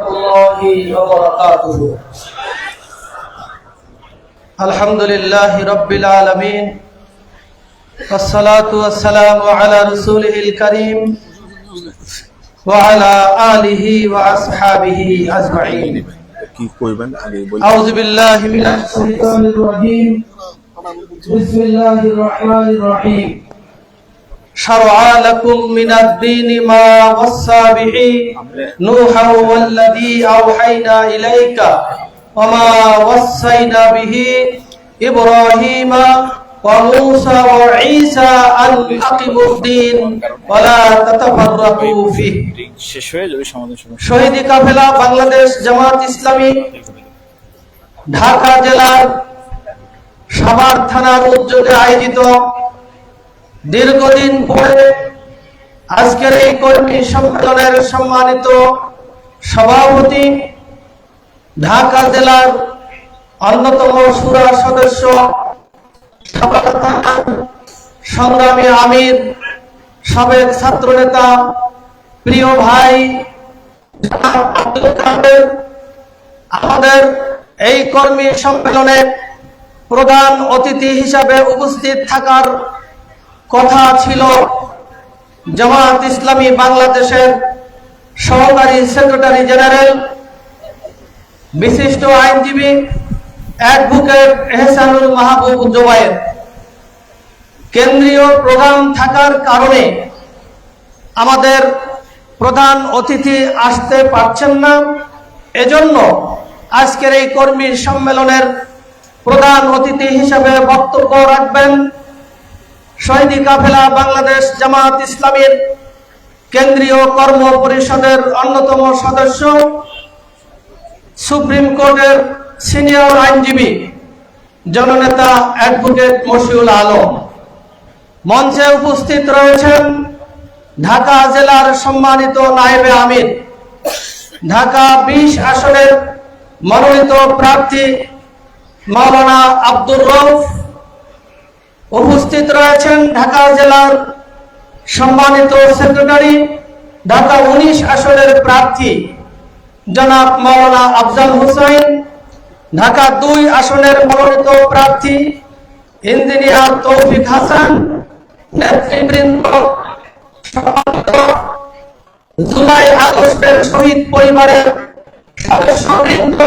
الله وبركاته الحمد لله رب العالمين والصلاة والسلام على رسوله الكريم وعلى آله وأصحابه أجمعين أعوذ بالله من الشيطان الرجيم بسم الله الرحمن الرحيم شرع لكم من الدين ما وصى به نوحا والذي أوحينا إليك وما وصينا به إبراهيم وموسى وعيسى أن أقيموا الدين ولا تتفرقوا فيه শেষ হয়ে যাবে সমাধান শুরু শহীদি কাফেলা বাংলাদেশ জামাত ইসলামী ঢাকা জেলার সাভার থানার উদ্যোগে আয়োজিত দীর্ঘদিন পরে আজকের এই কর্মী সম্মেলনের সম্মানিত সভাপতি, ঢাকা জেলার অন্যতম সুরা সদস্য সংগ্রামী আমির, সাবেক ছাত্রনেতা, প্রিয় ভাই আব্দুল আমাদের এই কর্মী সম্মেলনে প্রধান অতিথি হিসাবে উপস্থিত থাকার কথা ছিল জামাত ইসলামী বাংলাদেশের সহকারী সেক্রেটারি জেনারেল, বিশিষ্ট আইনজীবী, অ্যাডভোকেট এহসানুল মাহবুব জোবায়ের। কেন্দ্রীয় প্রধান থাকার কারণে আমাদের প্রধান অতিথি আসতে পারছেন না। এজন্য আজকের এই কর্মী সম্মেলনের প্রধান অতিথি হিসেবে বক্তব্য রাখবেন শহীদি কাফেলা বাংলাদেশ জামাত ইসলামীর কেন্দ্রীয় কর্ম পরিষদের অন্যতম সদস্য, সুপ্রিম কোর্টের সিনিয়র আইনজীবী, জননেতা অ্যাডভোকেট মশিউল আলম। মঞ্চে উপস্থিত রয়েছেন ঢাকা জেলার সম্মানিত নায়েবে আমির, ঢাকা বিশ আসনের মনোনীত প্রার্থী মাওলানা আব্দুর রৌফ উপস্থিত রয়েছেন ঢাকা জেলার সম্মানিত সেক্রেটারি ঢাকা উনিশ আসনের প্রার্থী জনাব মাওলানা আফজাল হুসাইন, ঢাকা দুই আসনের মনোনীত প্রার্থী ইঞ্জিনিয়ার তৌফিক হাসান, নেতৃবৃন্দ জুলাই আগস্টের শহীদ পরিবারের সদস্যবৃন্দ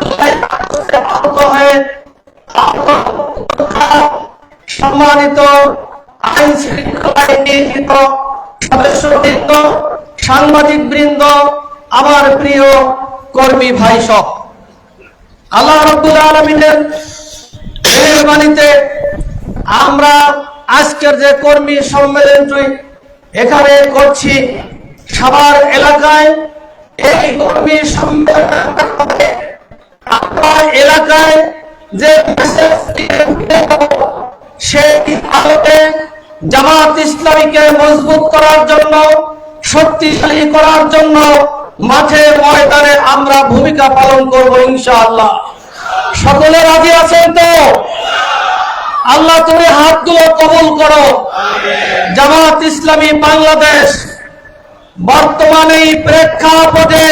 জুলাই আগস্টে আহত হয়ে সম্মানিত আইন শৃঙ্খলায় নিয়োজিত সদস্যবৃন্দ সাংবাদিক বৃন্দ আমার প্রিয় কর্মী ভাই সব, আল্লাহ রব্বুল আলমিনের মেহরবানিতে আমরা আজকের যে কর্মী সম্মেলনটি এখানে করছি, সবার এলাকায় এই কর্মী সম্মেলন এলাকায় যে সেই আলোকে জামাত ইসলামীকে মজবুত করার জন্য, শক্তিশালী করার জন্য মাঠে ময়দানে আমরা ভূমিকা পালন করব ইনশাআল্লাহ। সকলে রাজি আছেন তো? আল্লাহ তুমি হাতগুলো কবুল করো। জামাত ইসলামী বাংলাদেশ বর্তমানে এই প্রেক্ষাপটে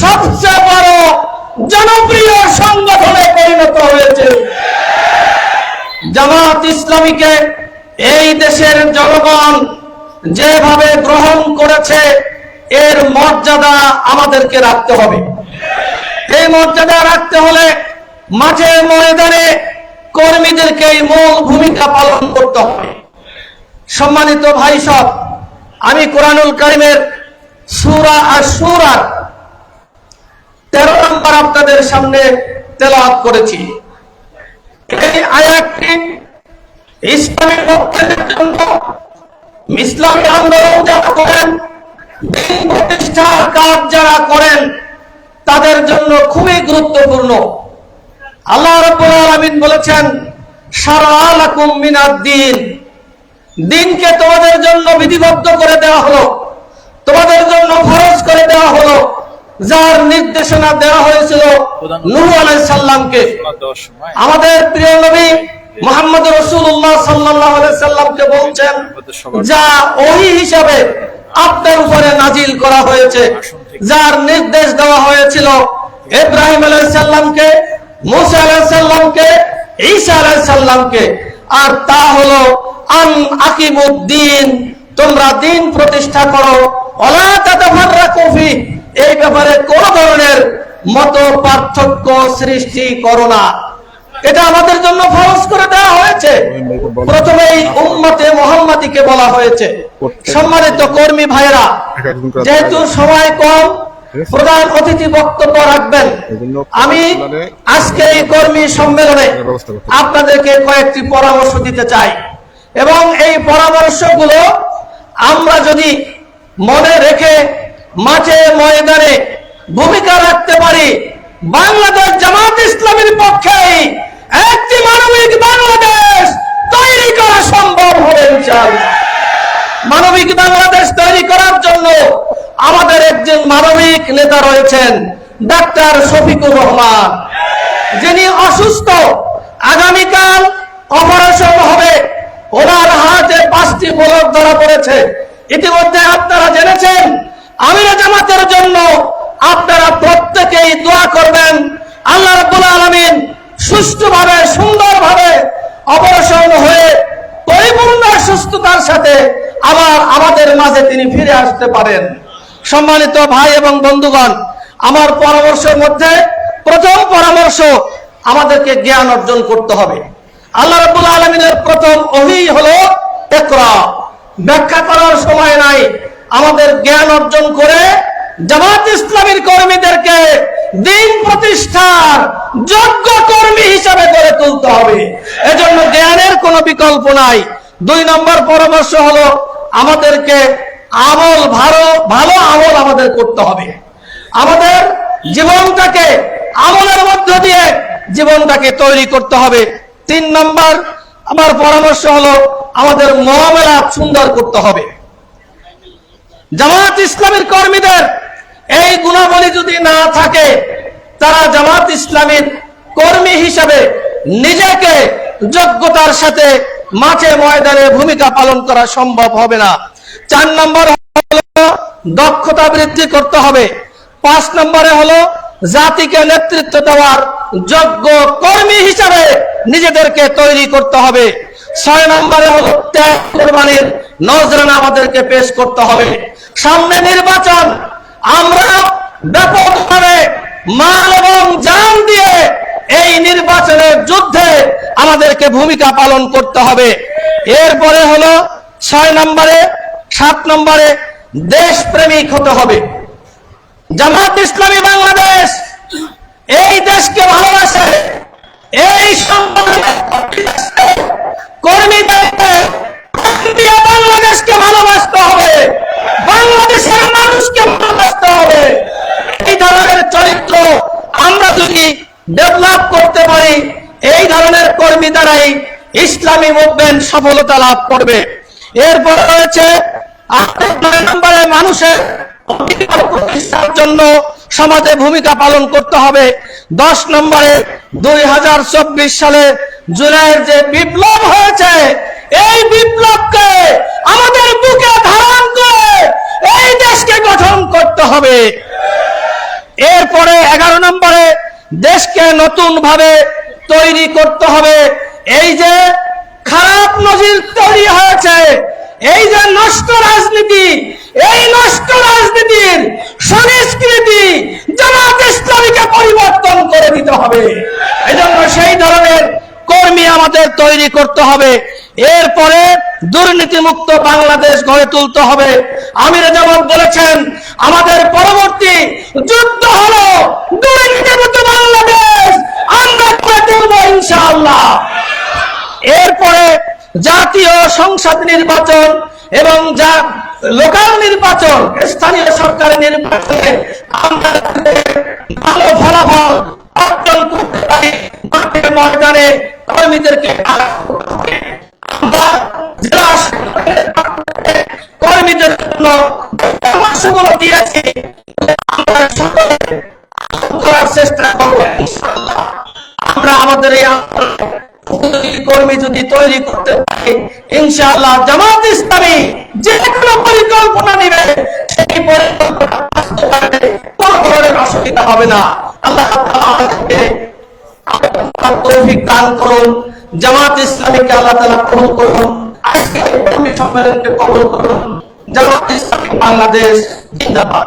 সবচেয়ে বড় জনপ্রিয় সংগঠনে পরিণত হয়েছে। জামাত ইসলামীকে এই দেশের জনগণ যেভাবে গ্রহণ করেছে, এর মর্যাদা আমাদেরকে রাখতে হবে। এই মর্যাদা রাখতে হলে মাঠে ময়দানে কর্মীদেরকে মূল ভূমিকা পালন করতে হবে। সম্মানিত ভাই সব আমি কোরআনুল করিমের সুরা আর সুরার তেরো নম্বর আপনাদের সামনে তেলাওয়াত করেছি। এই আয়াতটি ইসলামী পক্ষের জন্য ইসলামী আন্দোলন যারা করেন, দিন প্রতিষ্ঠার কাজ যারা করেন, তাদের জন্য খুবই গুরুত্বপূর্ণ। আল্লাহ রাব্বুল আলামিন বলেছেন শারআলাকুম মিনাদ দিন। দিনকে তোমাদের জন্য বিধিবদ্ধ করে দেওয়া হলো, তোমাদের জন্য ফরজ করে দেওয়া হলো। যার নির্দেশনা দেওয়া হয়েছিল আমাদের প্রিয় নবী মোহাম্মদ রসুল্লাহ সাল্লাহ সাল্লামকে বলছেন যা ওহি হিসাবে আপনার উপরে নাজিল করা হয়েছে যার নির্দেশ দেওয়া হয়েছিল ইব্রাহিম আলাইসাল্লামকে মুসা আলাইসাল্লামকে ঈসা আলাইসাল্লামকে আর তা হলো আন আকিমুদ্দিন তোমরা দিন প্রতিষ্ঠা করো অলা তাতাফাররাকু ফি এই ব্যাপারে কোন ধরনের মত পার্থক্য সৃষ্টি করো না। এটা আমাদের জন্য ফরজ করে দেওয়া হয়েছে। প্রথমেই উম্মতে মোহাম্মদীকে বলা হয়েছে। সম্মানিত কর্মী ভাইরা যেহেতু সময় কম, প্রধান অতিথি বক্তব্য রাখবেন। আমি আজকে এই কর্মী সম্মেলনে আপনাদেরকে কয়েকটি পরামর্শ দিতে চাই। এবং এই পরামর্শগুলো আমরা যদি মনে রেখে মাঠে, ময়দানে ভূমিকা রাখতে পারি। বাংলাদেশ জামাত ইসলামের পক্ষেই একটি মানবিক বাংলাদেশ তৈরি করা সম্ভব হবে মানবিক বাংলাদেশ তৈরি করার জন্য আমাদের একজন মানবিক নেতা রয়েছেন ডাক্তার শফিকুর রহমান। যিনি অসুস্থ। আগামীকাল অপারেশন হবে। ওনার হাতে পাঁচটি বলক ধরা পড়েছে। ইতিমধ্যে আপনারা জেনেছেন আমিরা জামাতের জন্য আপনারা প্রত্যেকেই দোয়া করবেন। আল্লাহ রাব্বুল আলামিন সুষ্ঠুভাবে, সুন্দরভাবে অপারেশন হয়ে পরিপূর্ণ সুস্থতার সাথে আবার আমাদের মাঝে তিনি ফিরে আসতে পারেন। সম্মানিত ভাই এবং বন্ধুগণ, আমার পরামর্শের মধ্যে প্রথম পরামর্শ আমাদেরকে জ্ঞান অর্জন করতে হবে। আল্লাহ রাব্বুল আলমিনের প্রথম অহি হলো একরা ব্যাখ্যা করার সময় নাই। আমাদের জ্ঞান অর্জন করে জামাত ইসলামীর কর্মীদেরকে দিন প্রতিষ্ঠার যোগ্য কর্মী হিসাবে গড়ে তুলতে হবে। এজন্য জ্ঞানের কোনো বিকল্প নাই। দুই নম্বর পরামর্শ হলো, আমাদেরকে আমল ভালো ভালো আমল আমাদের করতে হবে। আমাদের জীবনটাকে আমলের মধ্য দিয়ে জীবনটাকে তৈরি করতে হবে। তিন নম্বর, আমার পরামর্শ হলো, আমাদের মহামেলা সুন্দর করতে হবে। জামাত ইসলামের কর্মীদের এই গুণাবলী যদি না থাকে, তারা জামাত ইসলামের কর্মী হিসাবে নিজেকে যোগ্যতার সাথে মাঠে ময়দানে ভূমিকা পালন করা সম্ভব হবে না। চার নম্বর দক্ষতা বৃদ্ধি করতে হবে। পাঁচ নম্বরে হলো জাতিকে নেতৃত্ব দেওয়ার যোগ্য কর্মী হিসাবে নিজেদেরকে তৈরি করতে হবে। ছয় নম্বরে কোরবানির নজরানা আমাদেরকে পেশ করতে হবে। সামনে নির্বাচন, আমরা ব্যাপকভাবে মাল এবং জান দিয়ে এই নির্বাচনের যুদ্ধে আমাদেরকে ভূমিকা পালন করতে হবে। এরপরে হলো ছয় নম্বরে, সাত নম্বরে দেশপ্রেমিক হতে হবে। জামাত ইসলামী বাংলাদেশ এই দেশকে ভালোবাসে, এই কর্মীদেরকে দিয়ে বাংলাদেশকে ভালোবাসতে হবে। বাংলাদেশের মানুষকে ভালোবাসতে হবে। এই ধরনের চরিত্র আমরা যদি ডেভেলপ করতে পারি, এই ধরনের কর্মী দ্বারাই ইসলামী মুভমেন্ট সফলতা লাভ করবে। এরপর রয়েছে আট নম্বরে মানুষের প্রতিষ্ঠার জন্য সমাজে ভূমিকা পালন করতে হবে। দশ নম্বরে দুই হাজার চব্বিশ সালে জুলাইয়ের যে বিপ্লব হয়েছে, এই বিপ্লবকে আমাদের বুকে ধারণ করে এই দেশকে গঠন করতে হবে। এরপরে এগারো নম্বরে দেশকে নতুন ভাবে তৈরি করতে হবে। এই যে খারাপ নজির তৈরি হয়েছে, এই যে নষ্ট রাজনীতি এই নষ্ট রাজনীতির সংস্কৃতি জামাত ইসলামীকে পরিবর্তন করে দিতে হবে এজন্য সেই ধরনের কর্মী আমাদের তৈরি করতে হবে। এরপরে দুর্নীতিমুক্ত বাংলাদেশ গড়ে তুলতে হবে। আমির যেমন বলেছেন, আমাদের পরবর্তী যুদ্ধ হলো দুর্নীতিমুক্ত বাংলাদেশ। আমরা করে তুলব ইনশাআল্লাহ। এরপরে জাতীয় সংসদ নির্বাচন এবং যা লোকাল নির্বাচন, স্থানীয় সরকারের নির্বাচনে আমরা ভালো ফলাফল অর্জন করতে পারি। মাঠে ময়দানে কর্মীদেরকে কর্মীদের আমরা আমাদের এই কর্মী যদি তৈরি করতে পারে, ইনশাআল্লাহ জামাত ইসলামী যে কোনো পরিকল্পনা নিবে, সেই পরিকল্পনা কোনো ধরনের অসুবিধা হবে না আল্লাহ তাআলা আমাদেরকে তৌফিক দান করুন, জামাত ইসলামীকে আল্লাহ তালা কবুল করুন। আজকে সম্মেলনকে কবুল করুন। জামাত ইসলামী বাংলাদেশ জিন্দাবাদ।